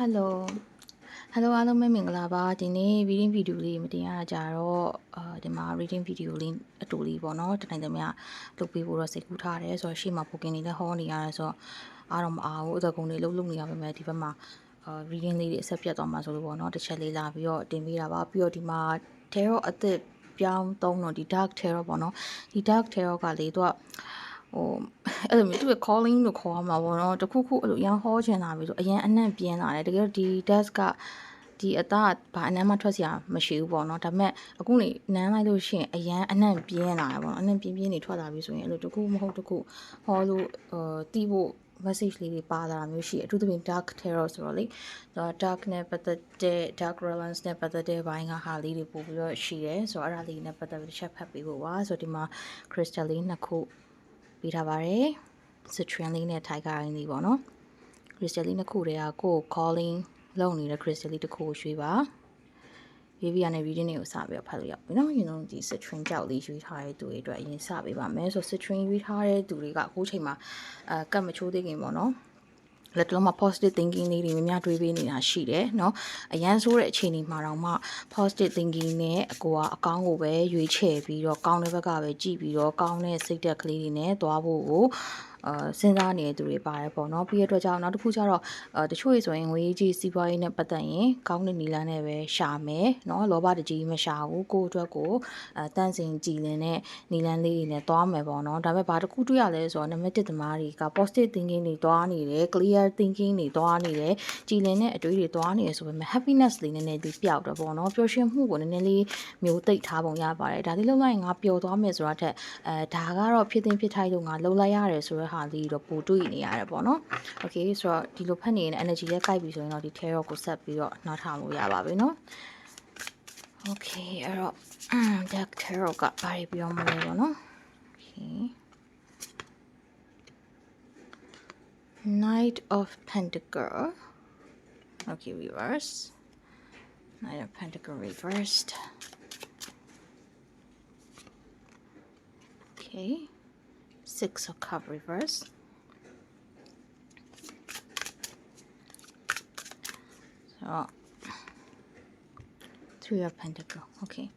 Hello Hello အားလုံးပဲမင်္ဂလာပါဒီနေ့ reading video လေးမတင်ရတာကြတော့အာဒီမှာ reading video လေးအတူလေးပေါ့နော်တနိုင်သမျှလုပ်ပေးဖို့တော့စိတ်ကူးထားတယ်ဆိုတော့ရှေ့မှာ booking တွေလည်းဟောနေရတယ်ဆိုတော့အားတော့မအားဘူးအသက်ကုန်တွေလုံးလုံးနေရပါမယ်ဒီဘက်မှာအာ reading လေးတွေအဆက်ပြတ်သွားမှာဆိုလို့ပေါ့နော်တစ်ချက်လေးလာပြီးတော့တင်ပေးတာပါပြီးတော့ဒီမှာ tarot အသက်ပြောင်းသုံးတော့ဒီ dark tarot ပေါ့နော်ဒီ dark tarot ကလေသူက ဟိုအဲ့လိုမျိုးသူက calling လို့ခေါ်ရမှာပေါ့နော်တခုခုအဲ့လိုရန်ဟောချင်တာပြီဆိုအရင်အနံ့ပြင်းလာတယ်တကယ်တော့ဒီ desk ကဒီအသားဘာအနံ့မှထွက်စရာမရှိဘူးပေါ့နော်ဒါပေမဲ့အခုနေနမ်းလိုက်လို့ရှိရင်အရန်အနံ့ပြင်းလာတယ်ပေါ့နော်အနံ့ပြင်းပြင်းနေထွက်လာပြီဆိုရင်အဲ့လိုတခုမဟုတ်တခုဟောလို့အာတီးဖို့ message လေးတွေပါလာတာမျိုးရှိတယ်အထူးသဖြင့် dark terror ဆိုတော့လေဒါ dark နဲ့ပတ်သက်တဲ့ dark romance နဲ့ပတ်သက်တဲ့ဘိုင်းကဟာလေးတွေပို့ပြီးတော့ရှိတယ်ဆိုတော့အဲ့ဒါလေးနဲ့ပတ်သက်ပြီးချက်ဖတ်ပေးဖို့ပါဆိုတော့ဒီမှာ crystal လေးနှစ်ခု ပေးထားပါတယ် citrine လေးနဲ့ tiger ရင်းလေးပေါ့နော် crystal လေးနှစ်ခုတည်းကကိုယ် calling လုပ်နေတဲ့ crystal လေးတစ်ခုကိုရွှေ့ပါရွေးပြီးရတဲ့ reading တွေကိုစပြီးတော့ဖတ်လို့ရပြီနော်။ရင်တော့ဒီ citrine ကြောက်လေးရွေးထားတဲ့သူတွေအတွက်အရင်စပေးပါမယ်။ဆို citrine ရွေးထားတဲ့သူတွေကအခုချိန်မှာအဲကတ်မချိုးသေးခင်ပေါ့နော်။ လက်တလုံးမှာ positive thinking လေးတွေများများတွေးပေးနေတာရှိတယ်เนาะအရန်ဆိုးတဲ့အခြေအနေမှာတော့မှ positive thinking နဲ့အကိုကအကောင်းကိုပဲရွေးချယ်ပြီးတော့ကောင်းတဲ့ဘက်ကပဲကြည့်ပြီးတော့ကောင်းတဲ့စိတ်သက်ကလေးတွေနဲ့သွားဖို့ကို အာစဉ်းစားနေတဲ့သူတွေပါတယ်ပေါ့နော်ပြီးရတဲ့အတွက်ကြောင့်နောက်တစ်ခုကျတော့အာတချို့ရေဆိုရင်ငွေကြီးစီးပွားရေးနဲ့ပတ်သက်ရင်ကောင်းတဲ့နီလန်းနဲ့ပဲရှာမယ်နော်လောဘတကြီးမရှာဘူးကိုယ့်အတွက်ကိုအဲတန့်စင်ကြည်လင်တဲ့နီလန်းလေးတွေနဲ့သွားမယ်ပေါ့နော်ဒါပေမဲ့ဘာတစ်ခုတွေ့ရလဲဆိုတော့နံပါတ်1သမားတွေက positive thinking တွေသွားနေတယ် clear thinking တွေသွားနေတယ်ကြည်လင်တဲ့အတွေးတွေသွားနေရဆိုပေမဲ့ happiness လေးနည်းနည်းလေးပျောက်တော့ပေါ့နော်ပျော်ရွှင်မှုကိုနည်းနည်းလေးမျိုးသိပ်ထားပုံရပါတယ်ဒါလေးလုံးလိုက်ရင်ငါပျော်သွားမယ်ဆိုတာထက်အဲဒါကတော့ဖြစ်တင်ဖြစ်ထိုက်လို့ငါလှုပ်လိုက်ရတယ်ဆိုတဲ့ဟာလေးတော့ပိုတွေ့နေရတယ်ပေါ့နော်။ Okay ဆိုတော့ဒီလိုဖက်နေရင် energy လည်းကိုက်ပြီဆိုရင်တော့ဒီ tarot ကိုဆက်ပြီးတော့နားထောင်လို့ရပါပြီနော်။ Okay အဲ့တော့ dark tarot ကဘာတွေပြောမလဲပေါ့နော်။ Okay Knight of Pentacle Okay reverse Knight of Pentacle reversed Okay Six of Cup reverse So, three of pentacle. Okay.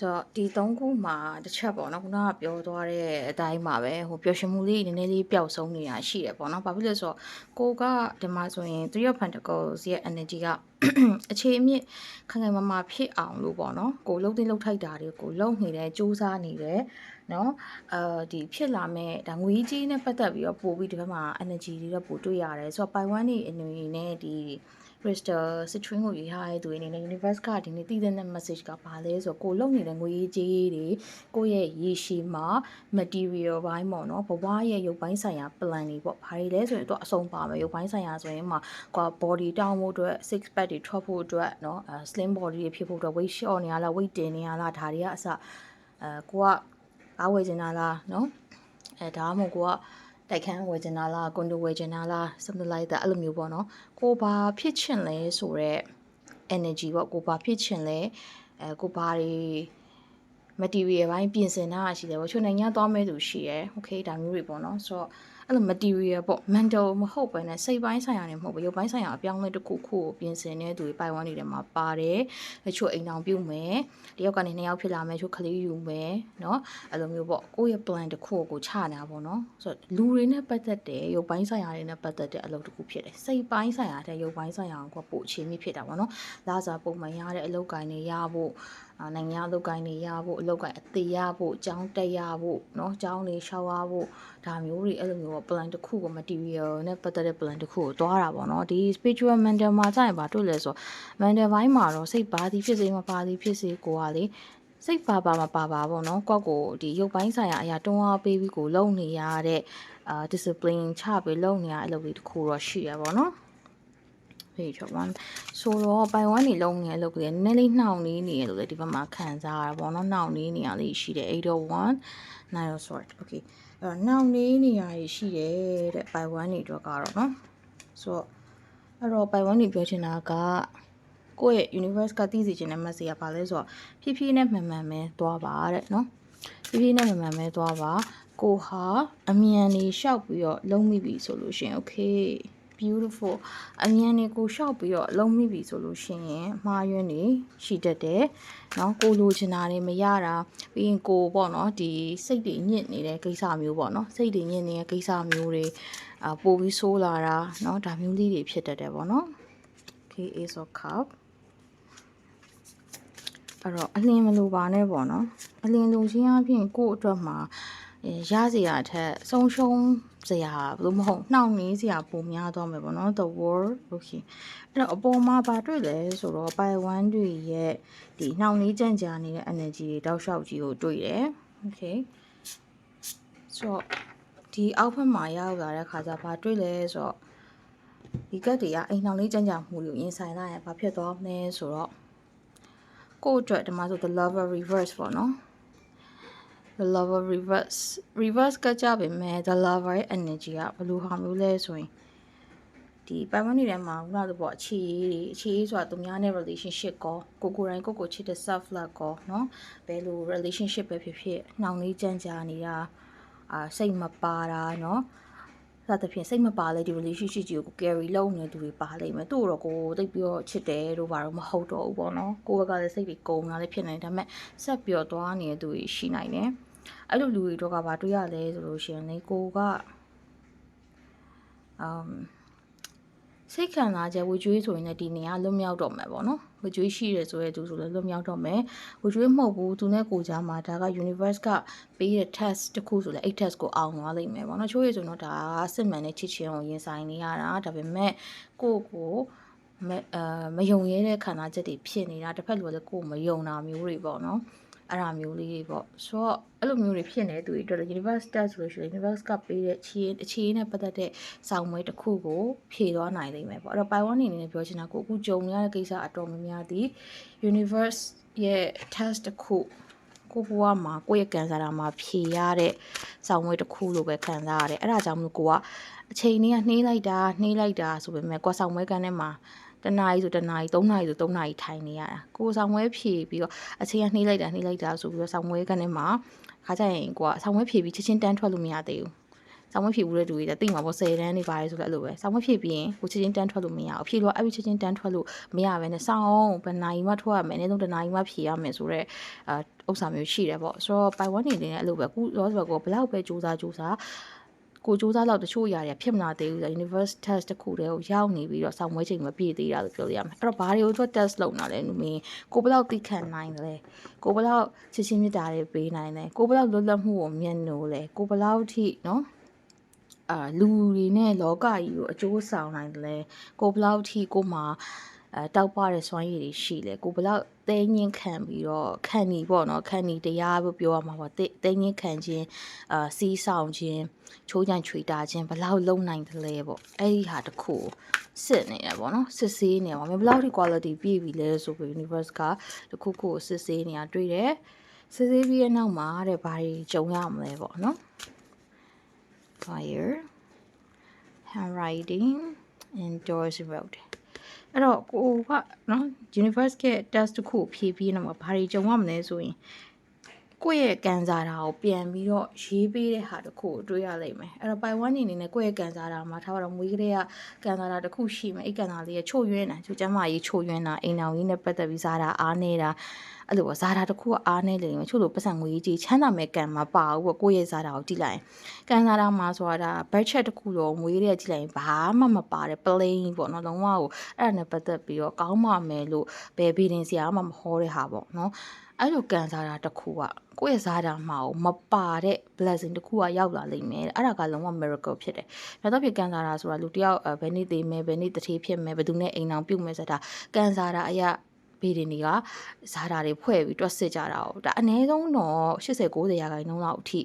ဆိုတော့ဒီသုံးခုမှာတစ်ချက်ပေါ့နော်ခုနကပြောသွားတဲ့အတိုင်းပါပဲဟိုပျော်ရွှင်မှုလေးနည်းနည်းလေးပျောက်ဆုံးနေတာရှိတယ်ပေါ့နော်ဘာဖြစ်လဲဆိုတော့ကိုကဒီမှာဆိုရင်3 of pentacles ရဲ့ energy ကအခြေအမြင့်ခိုင်ခိုင်မာမာဖြစ်အောင်လို့ပေါ့နော်ကိုလှုပ်သိလှုပ်ထိုက်တာတွေကိုလှုပ်နေတယ်စူးစမ်းနေတယ် နော်အဲဒီဖြစ်လာမဲ့ဒါငွေကြီးနဲ့ပတ်သက်ပြီးတော့ပို့ပြီးဒီဘက်မှာ energy တွေတော့ပို့တွေ့ရတယ်ဆိုတော့ by one နေအနေနဲ့ဒီ crystal citrine ကိုရေးထားတဲ့သူအနေနဲ့ universe ကဒီနေ့တည်တဲ့ message ကဘာလဲဆိုတော့ကိုလုံနေတဲ့ငွေကြေးတွေကိုယ့်ရဲ့ရေရှည်မှာ material ဘိုင်းပေါ့နော်ဘဝရဲ့ရုပ်ပိုင်းဆိုင်ရာ plan တွေပေါ့ဘာတွေလဲဆိုရင်တော့အဆုံးပါမယ်ရုပ်ပိုင်းဆိုင်ရာဆိုရင်မှာကွာ body တောင်းဖို့အတွက် six pack တွေထွက်ဖို့အတွက်နော် slim body တွေဖြစ်ဖို့အတွက် weight short နေရလား weight တင်နေရလားဒါတွေကအစအဲကိုက ကားဝယ်ချင်တာလားနော်အဲဒါမှမဟုတ်ကိုကတိုက်ခန်းဝယ်ချင်တာလားကွန်ဒိုဝယ်ချင်တာလား something like that အဲ့လိုမျိုးပေါ့နော်ကိုဘာဖြစ်ချင်လဲဆိုတော့ energy ပေါ့ကိုဘာဖြစ်ချင်လဲအဲကိုဘာတွေ material ဘိုင်းပြင်ဆင်တာရှိတယ်ပေါ့ချိုနိုင်ငံသွားမဲ့သူရှိရယ် okay ဒါမျိုးတွေပေါ့နော်ဆိုတော့ အဲ့လို material ပေါ့ mental မဟုတ်ပဲねစိတ်ပိုင်းဆိုင်ရာနေမဟုတ်ဘူးရုပ်ပိုင်းဆိုင်ရာအပြောင်းလဲတစ်ခုခုကိုပြင်ဆင်တဲ့သူတွေပိုင်ဝန်းနေတယ်မှာပါတယ်တချို့အိမ်အောင်ပြုတ်မယ်တယောက်ကနေနှစ်ယောက်ဖြစ်လာမယ်ချို့ကလေးယူမယ်เนาะအဲ့လိုမျိုးပေါ့ကိုယ့်ရဲ့ plan တစ်ခုကိုချနေတာပေါ့နော်ဆိုတော့လူတွေနဲ့ပတ်သက်တဲ့ရုပ်ပိုင်းဆိုင်ရာတွေနဲ့ပတ်သက်တဲ့အလုပ်တစ်ခုဖြစ်တယ်စိတ်ပိုင်းဆိုင်ရာတဲ့ရုပ်ပိုင်းဆိုင်ရာကိုပို့အခြေမြင့်ဖြစ်တာပေါ့နော်လာစားပုံမှန်ရတဲ့အလုပ်ကိုင်းတွေရဖို့ နိုင်ငံအလုပ်ကိုင်းတွေရဖို့အလုပ်ကိုင်းအသေးရဖို့အကြောင်းတက်ရဖို့เนาะအကြောင်းတွေရှောက်ရဖို့ဒါမျိုးတွေအဲ့လိုမျိုး plan တစ်ခုကို material နဲ့ပတ်သက်တဲ့ plan တစ်ခုကိုတွားတာပေါ့နော်ဒီ spiritual mental မှာကြာရင်ဘာတွေ့လဲဆို mental ဘိုင်းမှာတော့စိတ်ပါသည်ဖြစ်စေမပါသည်ဖြစ်စေကိုကလေစိတ်ပါပါမပါပါပေါ့နော်ကိုယ့်ကိုဒီရုပ်ပိုင်းဆိုင်ရာအရာတွန်းအားပေးပြီးကိုလုံနေရတဲ့အာ discipline ချပြီးလုံနေရတဲ့အလုပ်လေးတစ်ခုတော့ရှိရပါတော့ page 1ဆိုတော့ပိုင်ဝမ်းနေလုံးငယ်လို့ကလေးနည်းနည်းလေးနှောင့်နေနေရလို့လေဒီဘက်မှာခံစားရတာပေါ့နော်နှောင့်နေနေရလေးရှိတယ်801 nine of sword okay အဲ့တော့နှောင့်နေနေရရှိတယ်တဲ့ပိုင်ဝမ်းနေတော့ကတော့နော်ဆိုတော့အဲ့တော့ပိုင်ဝမ်းနေပြောချင်တာကကိုယ့်ရဲ့ universe ကသိစေချင်တဲ့ message ကဘာလဲဆိုတော့ဖြည်းဖြည်းနဲ့မှန်မှန်ပဲသွားပါတဲ့နော်ဖြည်းဖြည်းနဲ့မှန်မှန်ပဲသွားပါကိုဟာအမြန်နေလျှောက်ပြီးတော့လုံးမိပြီဆိုလို့ရှင် okay beautiful အမြန်နေကိုရှောက်ပြီးတော့လုံးမိပြီဆိုလို့ရှိရင်မှားယွင်းနေရှိတတ်တယ်เนาะကိုလိုချင်တာတွေမရတာပြီးရင်ကိုပေါ့เนาะဒီစိတ်တွေညစ်နေတဲ့ကိစ္စမျိုးပေါ့เนาะစိတ်တွေညစ်နေတဲ့ကိစ္စမျိုးတွေအာပို့ပြီးဆိုးလာတာเนาะဒါမျိုးလေးတွေဖြစ်တတ်တယ်ပေါ့เนาะ okay ace of cup အဲ့တော့အလင်းမလိုပါနဲ့ပေါ့နော်အလင်းလိုချင်းအပြင်ကိုယ့်အတွက်မှာအဲရစရာအထက်ဆုံးရှုံး စရာဘယ်လိုမဟုတ်နှောင့်နှေးစရာပုံများသွားမယ်ပေါ့နော် the world okay အဲ့တော့အပေါ်မှာပါတွေ့လဲဆိုတော့ by one တွေရဲ့ဒီနှောင့်နှေးကြံ့ကြာနေတဲ့ energy တွေတောက်လျှောက်ကြီးကိုတွေ့တယ် okay ဆိုတော့ဒီအောက်ဘက်မှာရောက်လာတဲ့ခါကျဘာတွေ့လဲဆိုတော့ဒီကတ်တွေကအိမ်နှောင်လေးကြံ့ကြာမှုတွေကိုရင်ဆိုင်လာရင်ဘာဖြစ်သွားမလဲဆိုတော့ကိုယ့်အတွက်ဒီမှာဆို the lover reverse ပေါ့နော် the lover reverse reverse ကကြပေမဲ့ the lover ရဲ့ energy ကဘယ်လိုဟာမျိုးလဲဆိုရင်ဒီပိုင်မွန်နေထဲမှာခုနကပေါ့အခြေရေးတွေအခြေရေးဆိုတာသူများနဲ့ relationship ကောကိုကိုယ်တိုင်ကိုကိုချစ်တဲ့ self love ကောเนาะဘယ်လို relationship ပဲဖြစ်ဖြစ်နှောင်လေးကြမ်းကြာနေတာအာစိတ်မပါတာเนาะစသဖြင့်စိတ်မပါလဲဒီ relationship ကြီးကို carry လုပ်နေသူတွေပါလိမ့်မယ်သူ့တော့ကိုတိတ်ပြီးတော့ချစ်တယ်တို့ဘာလို့မဟုတ်တော့ဘူးပေါ့နော်ကိုဘက်ကလည်းစိတ်ပြီးကုန်တာလည်းဖြစ်နေတယ်ဒါပေမဲ့ဆက်ပြီးတော့သွားနေတဲ့သူတွေရှိနိုင်တယ် အဲ့လိုလူတွေတော့ကဘာတွေ့ရလဲဆိုလို့ရှိရင်လေကိုကအမ်စိတ်ခံစားချက်ဝကြွေးဆိုရင်လည်းဒီနေရာလွတ်မြောက်တော့မယ်ပေါ့နော်ဝကြွေးရှိတယ်ဆိုရဲသူဆိုလည်းလွတ်မြောက်တော့မယ်ဝကြွေးမဟုတ်ဘူးသူနဲ့ကိုကြားမှာဒါက universe ကပေးတဲ့ test တစ်ခုဆိုလည်းအဲ့ test ကိုအောင်သွားလိမ့်မယ်ပေါ့နော်ချိုးရဆိုတော့ဒါကစစ်မှန်တဲ့ချစ်ချင်းကိုရင်ဆိုင်နေရတာဒါပေမဲ့ကိုကို မအဲမယုံရဲတဲ့ခံစားချက်တွေဖြစ်နေတာတစ်ဖက်လူကလည်းကိုယ်မယုံတာမျိုးတွေပေါ့နော်အဲ့ဒါမျိုးလေးတွေပေါ့ဆိုတော့အဲ့လိုမျိုးတွေဖြစ်နေတဲ့သူတွေအတွက် universe test ဆိုလို့ရှိရင် universe ကပေးတဲ့အခြေအခြေနဲ့ပတ်သက်တဲ့စောင့်မွေးတစ်ခုကိုဖြည့်သွားနိုင်လိမ့်မယ်ပေါ့အဲ့တော့ by one အနေနဲ့ပြောချင်တာကိုအခုကြုံနေရတဲ့ကိစ္စအတော်များများဒီ universe ရဲ့ test တစ်ခုကိုဘဝမှာကိုယ့်ရဲ့ကံစားတာမှာဖြေရတဲ့စောင့်မွေးတစ်ခုလိုပဲခံစားရတယ်အဲ့ဒါကြောင့်မလို့ကိုကအချိန်လေးကနှေးလိုက်တာနှေးလိုက်တာဆိုပေမဲ့ကိုယ်ဆောင်မွေးကန်ထဲမှာ တနားရီဆိုတနားရီ၃နာရီဆို၃နာရီထိုင်နေရတာကိုဆောင်ဝဲဖြည့်ပြီးတော့အချိန်ကနှေးလိုက်တာနှေးလိုက်တာဆိုပြီးတော့ဆောင်ဝဲကနေမှခါကြရင်ကိုကဆောင်ဝဲဖြည့်ပြီးချက်ချင်းတန်းထွက်လို့မရသေးဘူးဆောင်းမဖြည့်ဘူးတဲ့သူတွေတိတ်မှာပေါ့10တန်းနေပါတယ်ဆိုတော့အဲ့လိုပဲဆောင်းမဖြည့်ပြီးရင်ကိုချက်ချင်းတန်းထွက်လို့မရဘူးဖြည့်လို့အဲ့ဒီချက်ချင်းတန်းထွက်လို့မရဘဲနဲ့ဆောင်းဘယ်နိုင်မှထွက်ရမယ်အနည်းဆုံးတစ်နိုင်မှဖြည့်ရမယ်ဆိုတော့အာဥစ္စာမျိုးရှိတယ်ပေါ့ဆိုတော့ by one နေနေအဲ့လိုပဲခုတော့ဆိုတော့ကိုဘလောက်ပဲစူးစမ်းစူးစမ်း ကိုစူးစမ်းတော့တချို့ຢာတွေဖြစ်မလာသေးဘူးဆို universe test တခုတည်းကိုရောက်နေပြီးတော့စောင့်မွေးချိန်မပြည့်သေးတာလို့ပြောလို့ရမယ်အဲ့တော့ဘာတွေကိုသူ test လုပ်တာလဲနူမင်းကိုဘယ်လောက်သိခံနိုင်လဲကိုဘယ်လောက်ချစ်ချင်းမြတ်တာတွေပေးနိုင်လဲကိုဘယ်လောက်လွတ်လပ်မှုကိုမြင်လို့လဲကိုဘယ်လောက်ထိနော်အာလူတွေနဲ့လောကကြီးကိုအကျိုးဆောင်နိုင်တယ်လဲကိုဘယ်လောက်ထိကိုမှအဲတောက်ပတဲ့စွမ်းရည်တွေရှိလဲကိုဘယ်လောက် သိငင်းခံပြီးတော့ခံနေပေါ့နော်ခံနေတရားလို့ပြောရမှာပေါ့သိငင်းခံခြင်းအာစီးဆောင်ခြင်းချိုးချင်ချွေတာခြင်းဘယ်လောက်လုံနိုင်တယ်လဲပေါ့အဲ့ဒီဟာတခုစစ်နေတယ်ပေါ့နော်စစ်ဆေးနေပါမယ်ဘယ်လောက်ထိ quality ပြည့်ပြီလဲဆိုပြီး universe ကတခုခုစစ်ဆေးနေတာတွေ့တယ်စစ်ဆေးပြီးတဲ့နောက်မှာတဲ့ဘာတွေကြုံရမလဲပေါ့နော် fire handwriting and doors road အဲ့တော့ကိုကနော် universe က test တစ်ခုဖြည့်ပြီးတော့ဘာတွေကြုံရမလဲဆိုရင် ကိုယ့်ရဲ့ကန်စားတာကိုပြန်ပြီးတော့ရေးပေးတဲ့ဟာတစ်ခုကိုတွေ့ရလိမ့်မယ်အဲ့တော့ by one အနေနဲ့ကိုယ့်ရဲ့ကန်စားတာမှာထားပါတော့မွေးကလေးကကန်စားတာတစ်ခုရှိမယ်အဲ့ကန်စားလေးရဲ့ချို့ယွင်းတာချို့ကျမ်းမာရေးချို့ယွင်းတာအိမ်တော်ကြီးနဲ့ပတ်သက်ပြီးစားတာအားနေတာအဲ့လိုပေါ့ဇာတာတစ်ခုကအားနေလိမ့်မယ်ချို့လိုပတ်စံငွေကြီးချမ်းသာမဲ့ကံမှာပါဘူးပေါ့ကိုယ့်ရဲ့ဇာတာကိုကြည့်လိုက်ရင်ကံဇာတာမှာဆိုတာ budget တစ်ခုတော့ငွေရဲ့ကြည့်လိုက်ရင်ဘာမှမပါတယ် plain ပေါ့နော်လုံးဝကိုအဲ့ဒါနဲ့ပတ်သက်ပြီးတော့ကောင်းမှမယ်လို့ဘယ်ဘီဒင်စရာမှမဟောတဲ့ဟာပေါ့နော် အဲ့လိုကန်စားတာတစ်ခုကကိုယ့်ရဲ့စားတာမှာကိုမပါတဲ့ blessing တစ်ခုကရောက်လာလိမ့်မယ်အဲ့ဒါကလုံးဝ miracle ဖြစ်တယ်။ဒါတော့ဖြစ်ကန်စားတာဆိုတာလူတယောက်ဘယ်နေ့သေးမယ်ဘယ်နေ့တထေးဖြစ်မယ်ဘယ်သူနဲ့အိမ်အောင်ပြုတ်မယ်ဆိုတာကန်စားတာအရာဘေးတင်တွေကဇာတာတွေဖွဲ့ပြီးတွက်စစ်ကြတာ哦ဒါအနည်းဆုံးတော့80 90ရာခိုင်နှုန်းလောက်အထိ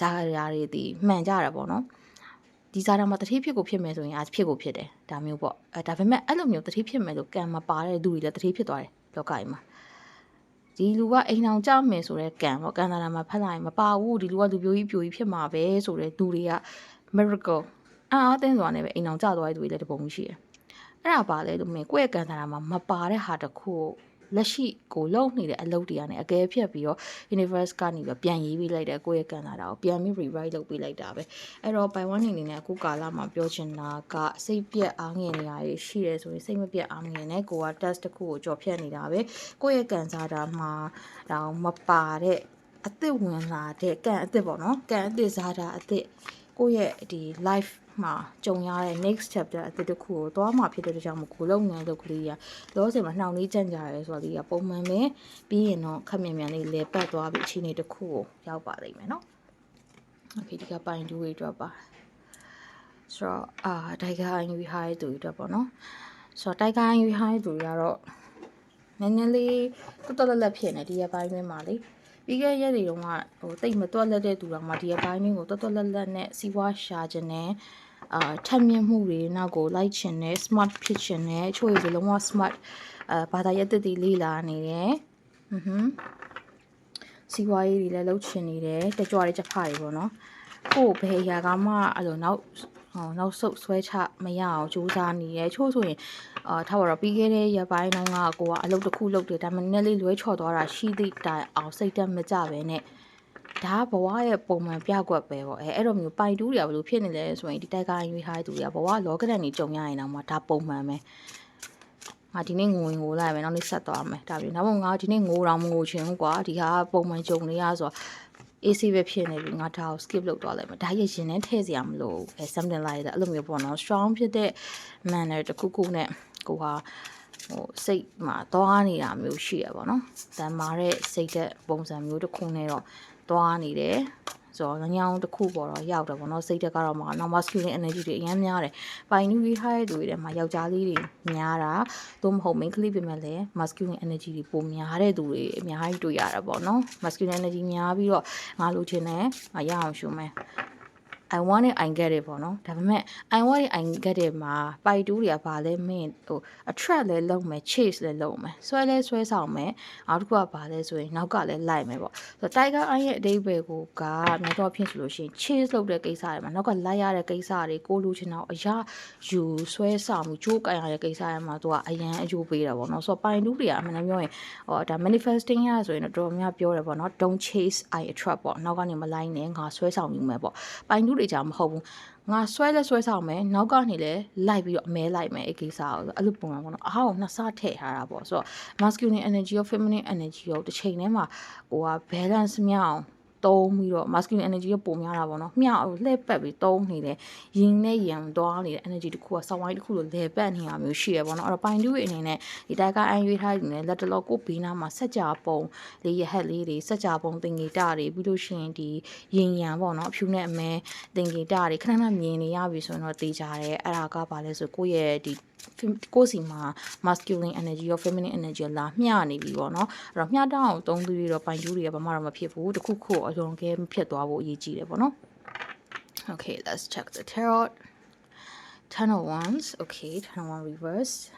ဇာတာတွေဒီမှန်ကြတာပေါ့နော်ဒီဇာတာမှာတတိဖြစ်ကိုဖြစ်မယ်ဆိုရင်အဖြစ်ကိုဖြစ်တယ်ဒါမျိုးပေါ့အဲဒါပေမဲ့အဲ့လိုမျိုးတတိဖြစ်မယ်လို့ကံမပါတဲ့သူတွေလည်းတတိဖြစ်သွားတယ်လောကကြီးမှာ ဒီလူကအိမ်အောင်ကြောက်မယ်ဆိုတဲ့ကံပေါ့ကံသာတာမှာဖက်လိုက်မပါဘူးဒီလူကလူပြိုကြီးပြိုကြီးဖြစ်မှာပဲဆိုတဲ့သူတွေက miracle အာအသင်းစွာနဲ့ပဲအိမ်အောင်ကြသွားတဲ့သူတွေလည်းတပုံရှိတယ်အဲ့ဒါပါလဲလို့မင်းကိုယ့်ရဲ့ကန်စာတာမှာမပါတဲ့ဟာတစ်ခုကို လက်ရှိကိုလုံနေတဲ့အလုပ်တွေကနေအကဲဖြတ်ပြီးတော့ universe ကနေပြီးပြန်ရေးပေးလိုက်တယ်ကိုယ့်ရဲ့ကံလာတာကိုပြန်ပြီး rewrite လုပ်ပေးလိုက်တာပဲအဲ့တော့ by one အနေနဲ့အခုကာလမှာပြောချင်တာကစိတ်ပြက်အားငယ်နေရရှိရဲဆိုရင်စိတ်မပြက်အားငယ်နဲ့ကိုက test တစ်ခုကိုကြော်ဖြတ်နေတာပဲကိုယ့်ရဲ့ကံစားတာမှာတော့မပါတဲ့အစ်စ်ဝင်လာတဲ့ကံအစ်စ်ပေါ့နော်ကံအစ်စ်စားတာအစ်စ်ကိုယ့်ရဲ့ဒီ life မှာကြုံရတဲ့ next chapter အသစ်တစ်ခုကိုသွားမှာဖြစ်တဲ့ကြောင့်မကိုလုံးငန်းလုပ်ကလေးကလောဆယ်မှာနှောင့်နှေးကြံ့ကြရဲဆိုတော့ဒီကပုံမှန်ပဲပြီးရင်တော့ခက်မြန်မြန်လေးလဲပတ်သွားပြီးအခြေအနေတစ်ခုကိုရောက်ပါလိမ့်မယ်နော်โอเคဒီကပိုင်တူတွေအတွက်ပါဆိုတော့အာဒိုင်ကာအင်ယူဟိုင်းတူတွေအတွက်ပေါ့နော်ဆိုတော့ဒိုင်ကာအင်ယူဟိုင်းတူတွေကတော့နည်းနည်းလေးတော်တော်လက်လက်ဖြစ်နေဒီရပိုင်းထဲမှာလေပြီးခဲ့ရက်တွေတုန်းကဟိုတိတ်မတွက်လက်တဲ့သူတော်မှဒီအပိုင်းလေးကိုတော်တော်လက်လက်နဲ့စီးပွားရှာခြင်းနဲ့ အာထက်မြင့်မှုတွေနောက်ကိုလိုက်ချင်တဲ့ smart ဖြစ်ချင်တဲ့ချို့ရလုံးဝ smart အာဘာသာရပ်တည်တည်လေးလာနေတယ်ဟွန်းဟွန်းစီးပွားရေးတွေလည်းလှုပ်ချင်နေတယ်တကြွတဲ့ချက်ဖားတွေပေါ့နော်ကို့ဘယ်အရာကမှအဲ့လိုနောက်ဟောနောက်ဆုတ်ဆွဲချမရအောင်ကြိုးစားနေရဲချို့ဆိုရင်အာထားပါတော့ပြီးခဲ့တဲ့ရက်ပိုင်းတုန်းကကိုကအလုပ်တစ်ခုလုပ်တယ်ဒါမှနည်းလေးလွဲချော်သွားတာရှိသည့်တိုင်အောင်စိတ်တက်မကြပဲနဲ့ ဒါဘဝရဲ့ပုံမှန်ပြကွက်ပဲပေါ့အဲအဲ့လိုမျိုးပိုင်တူးတွေကဘယ်လိုဖြစ်နေလဲဆိုရင်ဒီတိုက်ကရွေးထားတဲ့သူတွေကဘဝလောကဒဏ်ကြီးကြုံရရင်တော့မှဒါပုံမှန်ပဲငါဒီနေ့ငိုရင်ငိုလိုက်မယ်နောက်နေ့ဆက်သွားမယ်ဒါပြီးနောက်မှငါဒီနေ့ငိုတော့မငိုချင်ဘူးကွာဒီဟာပုံမှန်ကြုံနေရဆိုတော့ AC ပဲဖြစ်နေပြီငါဒါကို skip လုပ်သွားလိုက်မယ်ဒါရရင်နဲ့ထည့်စရာမလိုဘူးအဲ something like that အဲ့လိုမျိုးပေါ့နော် strong ဖြစ်တဲ့ manner တခုခုနဲ့ကိုဟာဟိုစိတ်မှာသွားနေတာမျိုးရှိရပါတော့။တန်မာတဲ့စိတ်တဲ့ပုံစံမျိုးတစ်ခုနဲ့တော့ သွားနေတယ်ဆိုတော့ညောင်တစ်ခုပေါ်တော့ရောက်တယ်ပေါ့နော်စိတ်တက်ကတော့မှာနော် masculine energy တွေအများများတယ်ပိုင်နူရီထားတဲ့သူတွေထဲမှာယောက်ျားလေးတွေများတာသို့မဟုတ် main ကလေးပြင်မဲ့လည်း masculine energy တွေပိုများတဲ့သူတွေအများကြီးတွေ့ရတာပေါ့နော် masculine energy များပြီးတော့ငါလိုချင်တယ်ရအောင်ရှုံးမယ် I want it I get it ပေါ့နော်ဒါပေမဲ့ I want it I get it မှာပိုက်တူးတွေကဘာလဲမင်းဟို attract လဲလုပ်မယ် chase လဲလုပ်မယ်ဆွဲလဲဆွဲဆောင်မယ်နောက်တစ်ခုကဘာလဲဆိုရင်နောက်ကလည်းလိုက်မယ်ပေါ့ဆိုတော့ tiger eye ရဲ့အဓိပ္ပာယ်ကိုကများတော့ဖြစ်ဆိုလို့ရှိရင် chase လုပ်တဲ့ကိစ္စတွေမှာနောက်ကလိုက်ရတဲ့ကိစ္စတွေကိုလူချင်တော့အရာယူဆွဲဆောင်မှုကြိုးကန်ရတဲ့ကိစ္စတွေမှာသူကအရန်အကျိုးပေးတာပေါ့နော်ဆိုတော့ပိုင်တူးတွေကအမှန်တမ်းပြောရင်ဟောဒါ manifesting ရဆိုရင်တော့တော်တော်များပြောတယ်ပေါ့နော် don't chase I attract ပေါ့နောက်ကနေမလိုက်နဲ့ငါဆွဲဆောင်ယူမယ်ပေါ့ပိုင်တူးတွေကြာမဟုတ်ဘူးငါဆွဲလဲဆွဲဆောင်မယ်နောက်ကနေလဲလိုက်ပြီးတော့အမဲလိုက်မယ်အဲ့ကိစ္စကိုအဲ့လိုပုံစံပေါ့နော်အားကိုနှစ်ဆထည့်ထားတာပေါ့ဆိုတော့ masculine energy ရော feminine energy ရောတစ်ချိန်တည်းမှာဟိုက balance မြောက် တုံးပြီးတော့ masculine energy ကပုံများတာပေါ့နော်မျှလှည့်ပတ်ပြီးတုံးနေတယ်ရင်နဲ့ရံသွားနေတဲ့ energy တခုကစောင်းဝိုင်းတခုလိုလဲပတ်နေတာမျိုးရှိရပေါ့နော်အဲ့တော့ပိုင်တူးရဲ့အနေနဲ့ဒီတိုက်ကအိုင်းရွေးထားနေလက်တလောကိုဘေးနားမှာစက်ကြပုံလေးရဟက်လေးတွေစက်ကြပုံသင်္ကေတတွေပြီးလို့ရှိရင်ဒီရင်ရံပေါ့နော်အဖြူနဲ့အမဲသင်္ကေတတွေခဏခဏမြင်နေရပြီဆိုရင်တော့တေးကြတယ်အဲ့ဒါကဘာလဲဆိုကိုယ့်ရဲ့ဒီ ကိုယ်စီမှာ masculine energy ရော feminine energy လာမျှနေပြီပေါ့နော်အဲ့တော့မျှတအောင်သုံးသူတွေတော့ပိုင်ကျူးတွေကဘာမှတော့မဖြစ်ဘူးတခုခုအလွန်ကဲဖြစ်သွားဖို့အရေးကြီးတယ်ပေါ့နော် Okay, let's check the tarot. Ten of Wands. Okay, Ten of Wands reverse.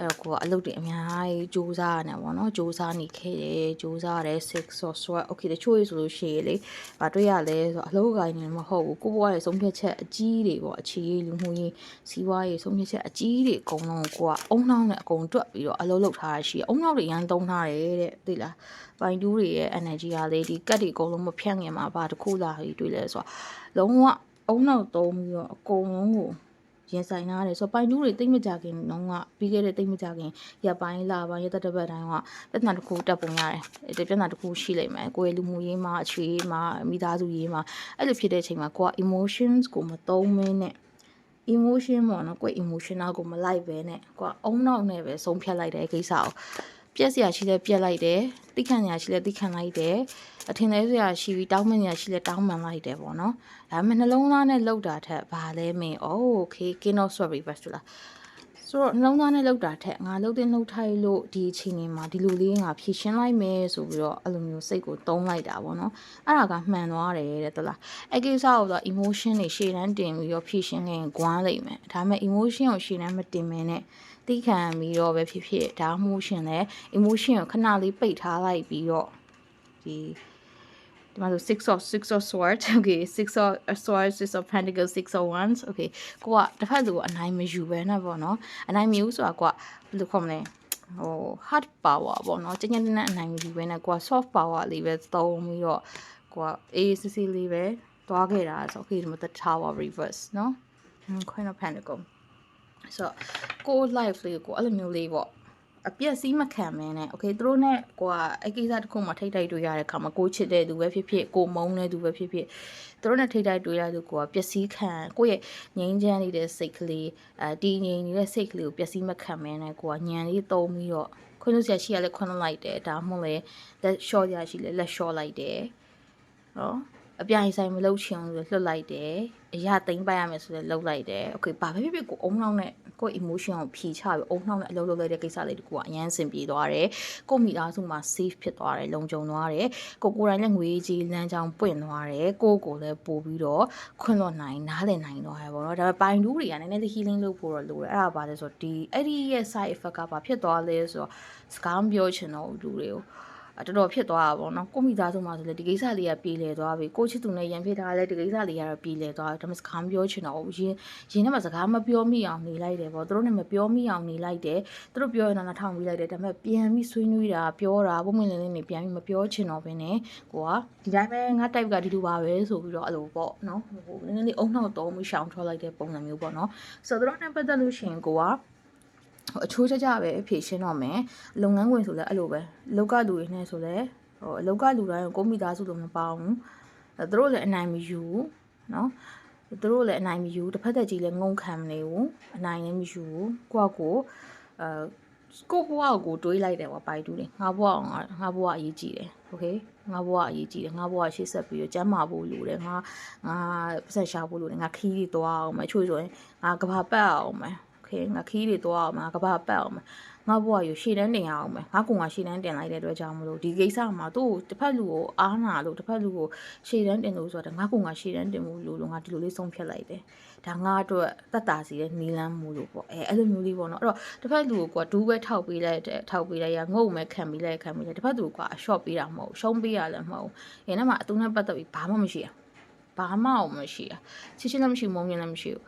အဲ့တော့ကိုကအလုပ်တွေအများကြီးစူးစမ်းနေပါတော့စူးစမ်းနေခဲ့တယ်စူးစမ်းရတယ် six or sword okay တချို့ရေးဆိုလို့ရှိရင်လေဗာတွေ့ရလဲဆိုအလုပ်ကိုင်းနေမဟုတ်ဘူးကိုဘွားရဲ့ဆုံးဖြတ်ချက်အကြီးတွေပေါ့အခြေရေးလူမှုရေးစီးပွားရေးဆုံးဖြတ်ချက်အကြီးတွေအကုန်လုံးကိုကအုံနှောင်းနဲ့အကုန်တွက်ပြီးတော့အလုပ်လုပ်ထားရရှိအုံနှောင်းတွေရန်သုံးထားတယ်တဲ့သိလားပိုင်တူးတွေရဲ့ energy ကလေဒီကတ်တွေအကုန်လုံးမဖြန့်ငင်မှာဗာတခုလာပြီးတွေ့လဲဆိုတော့လုံးဝအုံနောက်သုံးပြီးတော့အကုန်လုံးကို ရင်ဆိုင်လာတယ်ဆိုတော့ပိုင်တူးတွေတိတ်မကြခင်တော့ကပြီးခဲ့တဲ့တိတ်မကြခင်ရပ်ပိုင်းလာပိုင်းရက်တပတ်တိုင်းကပြဿနာတစ်ခုတက်ပုံရတယ်ဒီပြဿနာတစ်ခုရှိလိမ့်မယ်ကိုယ်လူမှုရေးမှာအခြေရေးမှာမိသားစုရေးမှာအဲ့လိုဖြစ်တဲ့အချိန်မှာကိုက emotions ကိုမသုံးမင်းနဲ့ emotion ပေါ့နော်ကိုယ် emotional ကိုမလိုက်ပဲနဲ့ကိုကအုံနောက်နဲ့ပဲဆုံးဖြတ်လိုက်တဲ့ကိစ္စကို ပြက်စရာရှိလဲပြက်လိုက်တယ်တိခံစရာရှိလဲတိခံလိုက်တယ်အထင်သေးစရာရှိပြီးတောင်းပန်စရာရှိလဲတောင်းပန်လိုက်တယ်ပေါ့နော်ဒါပေမဲ့နှလုံးသားနဲ့လောက်တာထက်ဘာလဲမင်း oh okay king of swords reverse လား ဆိုတော့နှလုံးသားနဲ့လောက်တာထက်ငါလှုပ်တင်လှုပ်ထိုက်လို့ဒီအချိန်လေးမှာဒီလိုလေးငါဖြည့်ရှင်းလိုက်မယ်ဆိုပြီးတော့အဲ့လိုမျိုးစိတ်ကိုတုံးလိုက်တာပေါ့နော်အဲ့ဒါကမှန်သွားတယ်တဲ့တလားအဲ့ကိစ္စကိုတော့ emotion တွေရှေ့တန်းတင်ပြီးတော့ဖြည့်ရှင်းရင်ကွမ်းလိုက်မယ်ဒါပေမဲ့ emotion ကိုရှေ့တန်းမတင်မနဲ့တိခံပြီးတော့ပဲဖြစ်ဖြစ်ဒါမှမဟုတ်ရှင်လဲ emotion ကိုခဏလေးပိတ်ထားလိုက်ပြီးတော့ဒီ ဒီမှာဆို6 of 6 of swords okay 6 of swords 6 of pentacles 6 of wands okay ကိုကတစ်ဖက်လူကိုအနိုင်မယူပဲနဲ့ပေါ့နော်အနိုင်မယူဆိုတာကိုကဘယ်လိုခေါ်မလဲဟို hard power ပေါ့နော်ကျဉ်းကျဉ်းတန်းတန်းအနိုင်မယူဘဲနဲ့ကိုက soft power လေးပဲသုံးပြီးတော့ကိုကအေးစစ်စစ်လေးပဲသွားခဲ့တာဆို okay ဒီမှာ the tower reverse နော် queen of pentacle ဆိုတော့ကို life လေးကိုအဲ့လိုမျိုးလေးပေါ့ အပြက်စီးမခံမင်းနဲ့ okay သူတို့နဲ့ကိုကအကိစ္စတစ်ခုမှထိတ်တိုက်တွေ့ရတဲ့ခါမှာကိုချစ်တဲ့သူပဲဖြစ်ဖြစ်ကိုမုန်းတဲ့သူပဲဖြစ်ဖြစ်သူတို့နဲ့ထိတ်တိုက်တွေ့ရတဲ့သူကိုကပျက်စီးခံကိုရဲ့ငြိမ်းချမ်းနေတဲ့စိတ်ကလေးအဲဒီငြိမ်နေတဲ့စိတ်ကလေးကိုပျက်စီးမခံမင်းနဲ့ကိုကညံလေးသုံးပြီးတော့ခွန်းလို့ဆရာရှိရလဲခွန်းလိုက်တယ်ဒါမှမဟုတ်လဲလက်လျှော့ရရှိလဲလက်လျှော့လိုက်တယ်နော်အပြိုင်ဆိုင်မလုပ်ချင်ဘူးဆိုလွတ်လိုက်တယ်အရာသိမ့်ပိုက်ရမယ်ဆိုလဲလှုပ်လိုက်တယ်โอเคဘာပဲဖြစ်ဖြစ်ကိုအုံနောက်နဲ့ ကို emotion ကိုဖြီချပြီးအုံနောက်နဲ့အလုပ်လုပ်လိုက်တဲ့ကိစ္စလေးတကူကအရန်ဆင်ပြေသွားတယ်ကိုမိသားစုမှာ safe ဖြစ်သွားတယ်လုံခြုံသွားတယ်ကိုကိုယ်တိုင်လည်းငွေကြီးလမ်းကြောင်းပွင့်သွားတယ်ကိုကိုလည်းပို့ပြီးတော့ခွင့်လွှတ်နိုင်နားလည်နိုင်သွားတယ်ပေါ့နော်ဒါပေမဲ့ပိုင်တူးတွေကနည်းနည်းလေး healing လုပ်ဖို့တော့လိုတယ်အဲ့ဒါပါလဲဆိုတော့ဒီအဲ့ဒီရဲ့ side effect ကဘာဖြစ်သွားလဲဆိုတော့စကားမပြောချင်တော့ဘူးလူတွေကို တော်တော်ဖြစ်သွားတာပေါ့နော်ကိုမိသားစုမှာဆိုလေဒီကိစ္စလေးကပြေလည်သွားပြီကိုချစ်သူနဲ့ရန်ဖြစ်တာလည်းဒီကိစ္စလေးကတော့ပြေလည်သွားတယ်ဒါပေမဲ့စကားမပြောချင်တော့ဘူးရင်ရင်ထဲမှာစကားမပြောမိအောင်နေလိုက်တယ်ပေါ့သူတို့နဲ့မပြောမိအောင်နေလိုက်တယ်သူတို့ပြောရင်တော့ထောင်ပြီးလိုက်တယ်ဒါပေမဲ့ပြန်ပြီးဆွေးနွေးတာပြောတာပုံမှန်လေးလေးနေပြန်ပြီးမပြောချင်တော့ဘင်းနဲ့ကိုကဒီတိုင်းပဲငါ type ကဒီလိုပါပဲဆိုပြီးတော့အဲ့လိုပေါ့နော်ဟိုနည်းနည်းလေးအုံနှောက်တော့မှုရှောင်ထွက်လိုက်တဲ့ပုံစံမျိုးပေါ့နော်ဆိုတော့သူတို့နဲ့ပတ်သက်လို့ရှိရင်ကိုက အချိုးကြကြပဲဖြည့်ရှင်းတော့မယ်လုပ်ငန်းဝင်ဆိုလည်းအဲ့လိုပဲလောက်ကလူတွေနဲ့ဆိုလည်းဟိုအလောက်ကလူတိုင်းကိုမိသားစုလိုမပေါင်းဘူးသူတို့လည်းအနိုင်မယူเนาะသူတို့လည်းအနိုင်မယူတစ်ဖက်သက်ကြီးလည်းငုံခံမနေဘူးအနိုင်လည်းမယူကိုကကိုအဲကိုဘွားကိုတွေးလိုက်တယ်ကွာပိုက်တူးတယ်ငါဘွားအောင်ငါဘွားအရေးကြီးတယ်โอเคငါဘွားအရေးကြီးတယ်ငါဘွားရှေ့ဆက်ပြီးတော့ကျမ်းမာဖို့လိုတယ်ငါငါပတ်ဆက်ရှာဖို့လိုတယ်ငါခီးတွေသွားအောင်မချို့ဆိုရင်ငါကဘာပတ်အောင်မယ် ခေငါခီးတွေသွားအောင်မကဘာပတ်အောင်မငါဘွားရရှေ့တန်းတင်ရအောင်မငါကောင်ကရှေ့တန်းတင်လိုက်တဲ့အတွက်ကြောင့်မလို့ဒီကိစ္စမှာသူ့တစ်ဖက်လူကိုအားနာလို့တစ်ဖက်လူကိုရှေ့တန်းတင်လို့ဆိုတော့ငါကောင်ကရှေ့တန်းတင်မှုလို့လို့ငါဒီလိုလေးဆုံးဖြတ်လိုက်တယ်ဒါငါအတွက်တတ်တာစီတဲ့နီလန်းမှုလို့ပေါ့အဲအဲ့လိုမျိုးလေးပေါ့နော်အဲ့တော့တစ်ဖက်လူကိုကဒူးပဲထောက်ပေးလိုက်တဲ့ထောက်ပေးလိုက်ရငုံမဲ့ခံပေးလိုက်ခံပေးလိုက်တစ်ဖက်လူကအရှော့ပေးတာမဟုတ်ရှုံးပေးရလည်းမဟုတ်ဘူးအဲနောက်မှာအတူနဲ့ပတ်သက်ပြီးဘာမှမရှိရဘာမှမရှိရချစ်ချင်းလည်းမရှိမုန်းမြင်လည်းမရှိဘူး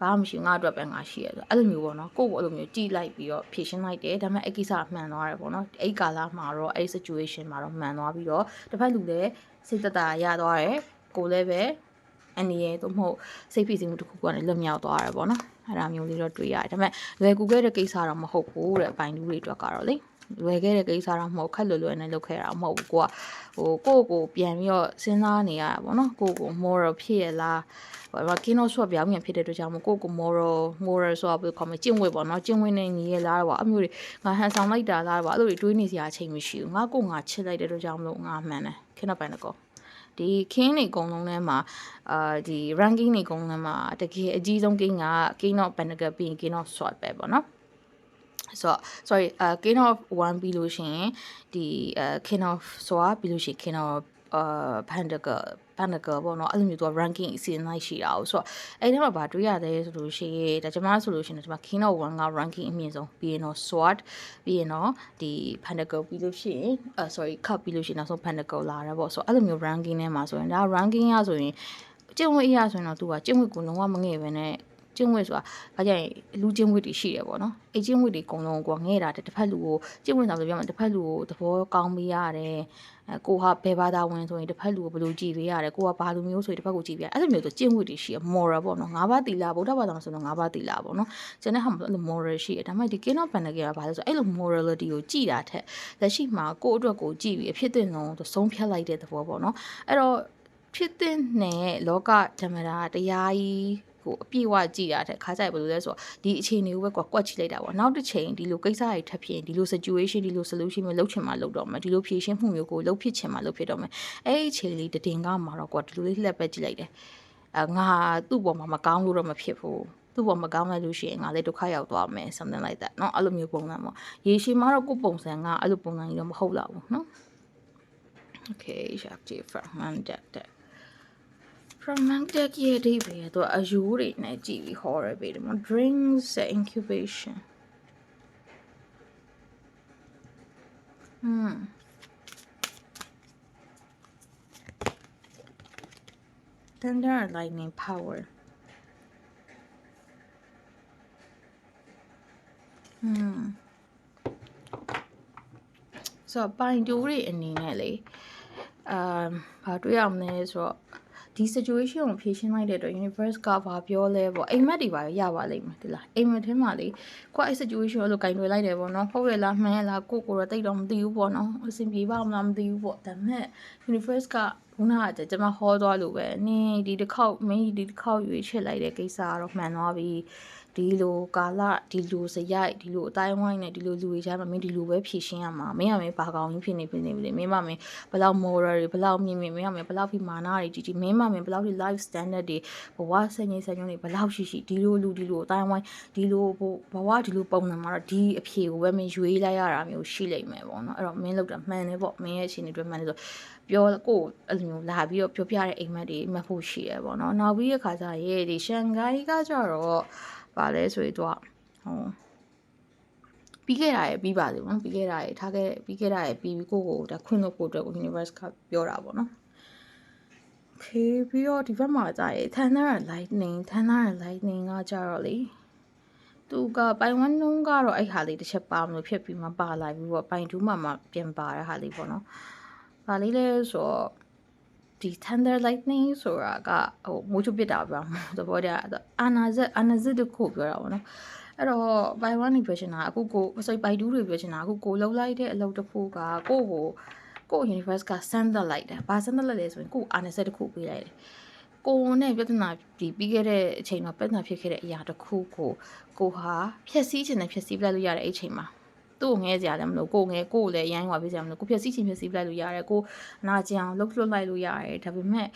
ဘာမှမရှိငါအတွက်ပဲငါရှိရဆိုအဲ့လိုမျိုးပေါ့နော်ကိုယ့်ကိုအဲ့လိုမျိုးကြည်လိုက်ပြီးတော့ဖြည့်ရှင်းလိုက်တယ်ဒါပေမဲ့အဲ့ကိစ္စမှန်သွားတယ်ပေါ့နော်အဲ့ကာလမှာတော့အဲ့ situation မှာတော့မှန်သွားပြီးတော့တစ်ဖက်လူလည်းစိတ်သက်သာရသွားတယ်ကိုလည်းပဲအနေရတော့မဟုတ်စိတ်ဖိစီးမှုတစ်ခုကနေလွတ်မြောက်သွားတယ်ပေါ့နော်အဲ့ဒါမျိုးလေးတော့တွေ့ရတယ်ဒါပေမဲ့လွယ်ကူခဲ့တဲ့ကိစ္စတော့မဟုတ်ဘူးတဲ့အပိုင်းလူတွေအတွက်ကတော့လေ လွယ်ခဲ့တဲ့ကိစ္စတော့မဟုတ်ခက်လွယ်လွယ်နဲ့လုပ်ခဲ့တာမဟုတ်ဘူးကိုကဟိုကိုကိုပြန်ပြီးတော့စဉ်းစားနေရတာပေါ့နော်ကိုကို moral ဖြစ်ရလားဟိုကင်းတော့ဆွပြောင်းပြန်ဖြစ်တဲ့အတွက်ကြောင့်မို့ကိုကို moral moral ဆိုတာဘယ်လိုခေါ်မလဲကျင့်ဝတ်ပေါ့နော်ကျင့်ဝတ်နဲ့ညီရလားတော့အမျိုးတွေငါဟန်ဆောင်လိုက်တာလားတော့အဲ့လိုတွေတွေးနေစရာအချိန်မရှိဘူးငါကိုငါချစ်လိုက်တဲ့အတွက်ကြောင့်မလို့ငါမှန်တယ်ခင်းတော့ပိုင်တော့ဒီခင်းနေအကုန်လုံးထဲမှာအာဒီ ranking နေအကုန်လုံးထဲမှာတကယ်အကြီးဆုံး game က King of Pentacle ပြီးရင် King of Sword ပဲပေါ့နော် ဆိုတော့ sorry အာ King of 1ပြီးလို့ရှိရင်ဒီအာ King of Sword ပြီးလို့ရှိရင် King of အာ Pentacle Pentacle ပေါ့နော်အဲ့လိုမျိုးသူက ranking အစီအစဉ်ရှိတာ哦ဆိုတော့အဲ့ဒီမှာဗာတွေးရတယ်ဆိုလို့ရှိရင်ဒါကျွန်မဆိုလို့ရှိရင်ကျွန်မ King of 1က ranking အမြင့်ဆုံးပြီးရင်တော့ Sword ပြီးရင်တော့ဒီ Pentacle ပြီးလို့ရှိရင်အာ sorry Cup ပြီးလို့ရှိရင်နောက်ဆုံး Pentacle လာတာပေါ့ဆိုတော့အဲ့လိုမျိုး ranking ထဲမှာဆိုရင်ဒါ ranking ရဆိုရင်ကျင့်ဝတ်အရာဆိုရင်တော့သူကကျင့်ဝတ်ကိုလုံးဝမငဲ့ပဲနဲ့ ကျင့်ဝတ်ဆိုတာဘာကြရင်လူကျင့်ဝတ်တွေရှိတယ်ပေါ့နော်အဲ့ကျင့်ဝတ်တွေအကုန်လုံးကိုငဲ့တာတစ်ဖက်လူကိုကျင့်ဝတ်ဆောင်ဆိုပြောမှတစ်ဖက်လူကိုသဘောကောင်းပေးရတယ်အဲကိုဟာဘယ်ဘာသာဝင်ဆိုရင်တစ်ဖက်လူကိုဘယ်လိုကြည်ပေးရတယ်ကိုကဘာလူမျိုးဆိုရင်တစ်ဖက်ကိုကြည်ပေးရအဲ့လိုမျိုးဆိုကျင့်ဝတ်တွေရှိရ moral ပေါ့နော်ငါးပါးသီလဗုဒ္ဓဘာသာဆိုတော့ငါးပါးသီလပေါ့နော်ကျန်တဲ့ဟာမှာအဲ့လို moral ရှိရဒါပေမဲ့ဒီ king of pentacle ကဘာလဲဆိုအဲ့လို morality ကိုကြည်တာထက်လက်ရှိမှာကိုယ့်အတွက်ကိုကြည်ပြီးအဖြစ်တင်ဆုံးဆုံးဖြတ်လိုက်တဲ့သဘောပေါ့နော်အဲ့တော့ဖြစ်တဲ့နဲ့လောကဓမ္မတာတရားကြီး ကိုအပြည့်ဝကြည့်ရတဲ့ခါကြိုက်ဘယ်လိုလဲဆိုတော့ဒီအခြေအနေကိုပဲကွာကွက်ချလိုက်တာပေါ့နောက်တစ်ချိန်ဒီလိုကိစ္စတွေထပ်ဖြစ်ဒီလို situation ဒီလို solution မျိုးလုပ်ချင်မှလုပ်တော့မယ်ဒီလိုဖြေရှင်းမှုမျိုးကိုလုပ်ဖြစ်ချင်မှလုပ်ဖြစ်တော့မယ်အဲ့ဒီအခြေလေးတည်ငါမှာတော့ကွာဒီလိုလေးလှက်ပဲကြည့်လိုက်တယ်အငါသူ့ပေါ်မှာမကောင်းလို့တော့မဖြစ်ဘူးသူ့ပေါ်မကောင်းလိုက်လို့ရှိရင်ငါလည်းဒုက္ခရောက်သွားမယ် something like that เนาะအဲ့လိုမျိုးပုံစံပေါ့ရေရှည်မှာတော့ကိုယ်ပုံစံကအဲ့လိုပုံစံကြီးတော့မဟုတ်တော့ဘူးเนาะ okay chapter from that that romantic ရဲ့အဓိပ္ပာယ်တော့အယူတွေနဲ့ကြည်ပြီးဟောရပေတယ်မ drinks incubation อืม thunder and lightning power อืม ဆိုတော့ပိုင်တိုးတွေအနေနဲ့လေအာဘာတွေ့ရမလဲဆိုတော့ ဒီ situation ကိုဖြေရှင်းလိုက်တဲ့အတွက် universe ကဘာပြောလဲပေါ့အိမ်မက်တွေပါရပါလိမ့်မယ်ဒီလားအိမ်မက်ထဲမှာလေကိုကအဲ့ situation ကိုလို့ကင်တွေလိုက်တယ်ပေါ့နော်ဟုတ်ရလားမှန်ရလားကိုကိုတော့တိတ်တော့မသိဘူးပေါ့နော်အဆင်ပြေပါမလားမသိဘူးပေါ့ဒါပေမဲ့ universe ကခုနကကျွန်မဟောသွားလို့ပဲနင်းဒီတစ်ခေါက်မင်းဒီတစ်ခေါက်ရွေးချစ်လိုက်တဲ့ကိစ္စကတော့မှန်သွားပြီ ဒီလိုကာလဒီလိုစရိုက်ဒီလိုအတိုင်းဝိုင်းနဲ့ဒီလိုလူတွေချမ်းမှာမင်းဒီလိုပဲဖြည့်ရှင်းရမှာမင်းကမင်းဘာကောင်ကြီးဖြစ်နေဖြစ်နေပြီလေမင်းမမင်းဘယ်လောက် moral တွေဘယ်လောက်မြင့်မြင့်မင်းကမင်းဘယ်လောက်ဖိမာနတွေကြီးကြီးမင်းမမင်းဘယ်လောက်ထိ life standard တွေဘဝစင်ကြီးစံညွှန်းတွေဘယ်လောက်ရှိရှိဒီလိုလူဒီလိုအတိုင်းဝိုင်းဒီလိုဘဝဒီလိုပုံစံမှာတော့ဒီအဖြေကိုပဲမင်းရွေးလိုက်ရတာမျိုးရှိလိမ့်မယ်ပေါ့နော်အဲ့တော့မင်းလောက်တာမှန်တယ်ပေါ့မင်းရဲ့အခြေအနေတွေမှန်တယ်ဆိုပြောကိုအဲ့လိုမျိုးလာပြီးတော့ပြောပြတဲ့အိမ်မက်တွေမှတ်ဖို့ရှိရပေါ့နော်နောက်ပြီးရခါကျရဲ့ဒီရှန်ဂိုင်းကကြတော့ ဗာလဲဆိုရင်တော့ဟိုပြီးခဲ့တာရဲ့ပြီးပါသေးဘူးနော်ပြီးခဲ့တာရဲ့ထားခဲ့ပြီးခဲ့တာရဲ့ပြီးပြီးကိုကိုဒါခွင့်လို့ဖို့အတွက်ကို universe ကပြောတာပေါ့နော် okay ပြီးတော့ဒီဘက်မှာကြာရဲ့ thunder and lightning thunder and lightning ကကြတော့လေသူကပိုင်ဝန်းနှုံးကတော့အဲ့ဟာလေးတစ်ချက်ပါမလို့ဖြစ်ပြီးမှပါလာပြီးတော့ပိုင်တူးမှမှပြန်ပါတဲ့ဟာလေးပေါ့နော်။ဘာလေးလဲဆိုတော့ ဒီ thunder lightning ဆိုတာကဟိုမိုးချုပ်ပစ်တာပြောသဘောတည်းအာနာဇက်အာနာဇက်တခုပြောတာပေါ့နော်အဲ့တော့ by one နေပြောချင်တာအခုကိုစိတ်ပိုက်တူးတွေပြောချင်တာအခုကိုလှုပ်လိုက်တဲ့အလုပ်တစ်ခုကကိုကိုကို universe ကစမ်းသက်လိုက်တယ်ဘာစမ်းသက်လိုက်လဲဆိုရင်ကိုအာနာဇက်တခုပေးလိုက်တယ်ကိုနဲ့ပြဿနာဒီပြီးခဲ့တဲ့အချိန်မှာပြဿနာဖြစ်ခဲ့တဲ့အရာတစ်ခုကိုကိုဟာဖြည့်ဆည်းခြင်းနဲ့ဖြည့်ဆည်းပြလိုက်လို့ရတဲ့အဲ့အချိန်မှာ သူ့ကိုငဲစရာလည်းမလိုကိုငဲကိုကိုလည်းရမ်းရွာပြစရာမလိုကိုဖြည့်ဆည်းခြင်းဖြည့်ဆည်းပြလိုက်လို့ရတယ်ကိုအနာကျင်အောင်လှုပ်လှုပ်လိုက်လို့ရတယ်ဒါပေမဲ့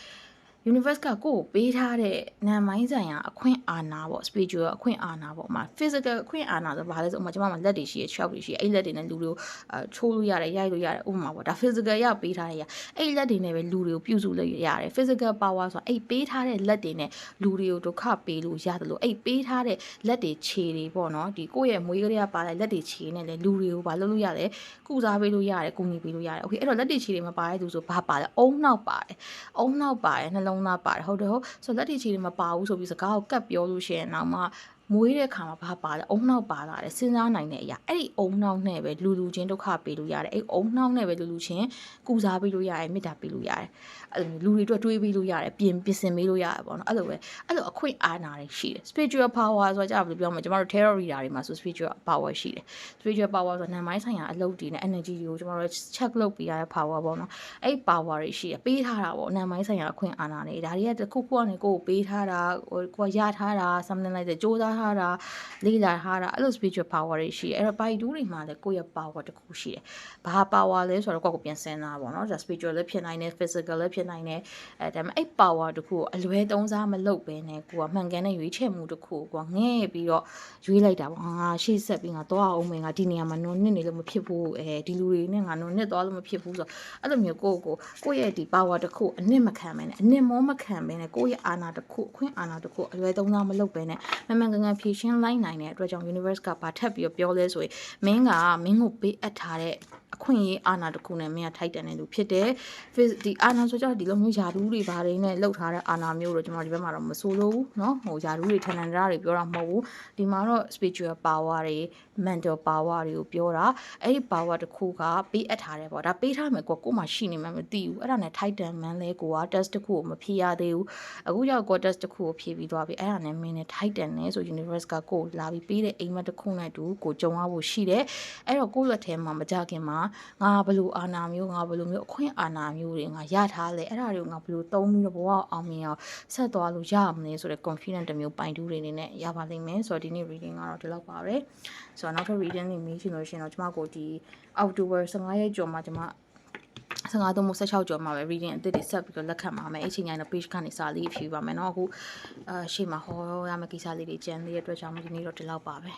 universe ကကိုယ့်ကိုပေးထားတဲ့နာမိုင်းဆိုင်ရာအခွင့်အာဏာပေါ့ spiritual အခွင့်အာဏာပေါ့အမ physical အခွင့်အာဏာဆိုဘာလဲဆိုဥပမာကျွန်မမှာလက်တွေရှိရ shop တွေရှိရအဲ့လက်တွေနဲ့လူတွေကိုအချိုးလို့ရတယ်ရိုက်လို့ရတယ်ဥပမာပေါ့ဒါ physical ရပေးထားတဲ့ရအဲ့လက်တွေနဲ့ပဲလူတွေကိုပြုစုလို့ရတယ် physical power ဆိုတာအဲ့ပေးထားတဲ့လက်တွေနဲ့လူတွေကိုဒုက္ခပေးလို့ရတယ်လို့အဲ့ပေးထားတဲ့လက်တွေခြေတွေပေါ့နော်ဒီကိုယ့်ရဲ့မွေးကလေးကပါတဲ့လက်တွေခြေနဲ့လေလူတွေကိုဘာလုပ်လို့ရတယ်ကုစားပေးလို့ရတယ်ကုညီပေးလို့ရတယ် okay အဲ့တော့လက်တွေခြေတွေမပါတဲ့သူဆိုဘာပါလဲအုံနောက်ပါတယ်အုံနောက်ပါတယ်နှလုံးသားပါတယ်ဟုတ်တယ်ဟုတ်ဆိုလက်တီချီတွေမပါဘူးဆိုပြီးစကားကိုကတ်ပြောလို့ရှိရင်တော့မှ မွေးတဲ့ခါမှာဘာပါလဲအုံနောက်ပါလာတယ်စဉ်းစားနိုင်တဲ့အရာအဲ့ဒီအုံနောက်နဲ့ပဲလူလူချင်းဒုက္ခပေးလို့ရတယ်အဲ့အုံနောက်နဲ့ပဲလူလူချင်းကုစားပေးလို့ရတယ်မေတ္တာပေးလို့ရတယ်အဲ့လိုလူတွေအတွက်တွေးပေးလို့ရတယ်ပြင်ပြင်ဆင်ပေးလို့ရတယ်ပေါ့နော်အဲ့လိုပဲအဲ့လိုအခွင့်အာဏာတွေရှိတယ် spiritual power ဆိုတာကြာဘယ်လိုပြောမလဲကျမတို့ terror reader တွေမှာဆို spiritual power ရှိတယ် spiritual power ဆိုတာနာမိုင်းဆိုင်ရာအလုပ်တွေနဲ့ energy တွေကိုကျမတို့ check လုပ်ပေးရတဲ့ power ပေါ့နော်အဲ့ power တွေရှိတယ်ပေးထားတာပေါ့နာမိုင်းဆိုင်ရာအခွင့်အာဏာတွေဒါတွေကတခုခုကနေကိုယ်ပေးထားတာကိုယ်ရထားတာ something like that စ조사ထားတာလေ့လာထားတာအဲ့လို spiritual power တွေရှိတယ်အဲ့တော့ by do တွေမှာလည်းကိုယ့်ရဲ့ power တခုရှိတယ်ဘာ power လဲဆိုတော့ကိုယ့်ကိုပြန်စဉ်းစားပါတော့ဒါ spiritual လည်းဖြစ်နိုင်တယ် physical လည်းဖြစ်နိုင်တယ်အဲဒါပေမဲ့အဲ့ power တခုကိုအလွဲသုံးစားမလုပ်ဘဲနဲ့ကိုကမှန်ကန်တဲ့ရွေးချယ်မှုတခုကိုငဲ့ပြီးတော့ရွေးလိုက်တာပေါ့ငါရှေ့ဆက်ပြီးငါသွားအောင်မယ်ငါဒီနေရာမှာနုံနစ်နေလို့မဖြစ်ဘူးအဲဒီလူတွေနဲ့ငါနုံနစ်သွားလို့မဖြစ်ဘူးဆိုတော့အဲ့လိုမျိုးကိုကိုကိုယ့်ရဲ့ဒီ power တခုအနစ်မခံဘဲနဲ့အနစ်မောမခံဘဲနဲ့ကိုယ့်ရဲ့အာဏာတခုအခွင့်အာဏာတခုအလွဲသုံးစားမလုပ်ဘဲနဲ့မှန်မှန်ကန်ကန်ဖြည့်ရှင်းလိုက်နိုင်တဲ့အတွက်ကြောင့် universe ကဘာထပ်ပြီးတော့ပြောလဲဆိုရင်မင်းကမင်းကိုပေးအပ်ထားတဲ့ အခွင့်အရေးအာဏာတခုနဲ့မင်းကထိုက်တန်တဲ့လူဖြစ်တယ်ဒီအာဏာဆိုကြဒီလိုမျိုးယာဒူးတွေဘာတွေနဲ့လှုပ်ထားတဲ့အာဏာမျိုးတော့ကျွန်တော်ဒီဘက်မှာတော့မဆိုလို့ဘူးเนาะဟိုယာဒူးတွေထန်ထန်တရားတွေပြောတာမဟုတ်ဘူးဒီမှာတော့ spiritual power တွေ mental power တွေကိုပြောတာအဲ့ဒီ power တခုကပေးအပ်ထားတယ်ပေါ့ဒါပေးထားမယ်ကိုကိုမှရှိနေမှမသိဘူးအဲ့ဒါနဲ့ထိုက်တန်မှန်းလဲကိုက test တခုကိုမဖြေရသေးဘူးအခုရောက်ကို test တခုကိုဖြေပြီးသွားပြီအဲ့ဒါနဲ့မင်းနဲ့ထိုက်တန်နေဆို universe ကကိုလာပြီးပေးတဲ့အိမ်မက်တစ်ခုနဲ့တူကိုကြုံရဖို့ရှိတယ်အဲ့တော့ကိုယ့်လက်ထဲမှာမကြခင်မှာ ငါဘလို့အာနာမျိုးငါဘလို့မျိုးအခွင့်အာနာမျိုးတွေငါရထားလဲအဲ့ဒါတွေကိုငါဘလို့သုံးပြီးတော့ဘဝအောင်မြင်အောင်ဆက်သွားလို့ရမလဲဆိုတဲ့ confident တစ်မျိုးပိုင်တူးတွေအနေနဲ့ရပါလိမ့်မယ်ဆိုတော့ဒီနေ့ reading ကတော့ဒီလောက်ပါပဲဆိုတော့နောက်ထပ် reading တွေမေးချင်လို့ရှိရင်တော့ကျမကိုဒီ October 15ရက်ကျော်မှာကျမ15သို့မဟုတ်16ကျော်မှာပဲ reading အသစ်တွေဆက်ပြီးတော့လက်ခံပါမယ်အချိန်တိုင်းတော့ page ကနေစာလေးဖြေပါမယ်เนาะအခုအရှေ့မှာဟောရမယ့်ကိစ္စလေးတွေကြံသေးတဲ့အတွက်ကြောင့်ဒီနေ့တော့ဒီလောက်ပါပဲ